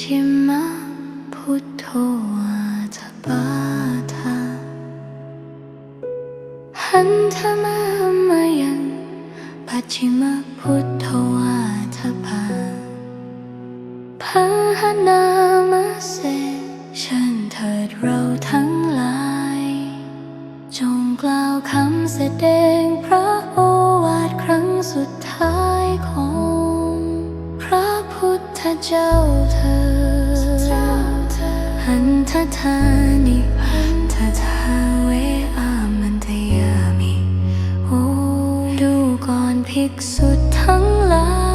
ชิมะพุทโธทัปาทาหันธมามายังปัจฉิมพุทโธวาทปาพาหนามาเสเชิญเถิดเราทั้งหลาย จงกล่าวคำแสดงพระโอวาทครั้งสุดท้ายของ พระพุทธเจ้า หันทธานิหันทธาเวอามันตยามิโอ้ดูก่อนภิกษุทั้งหลาย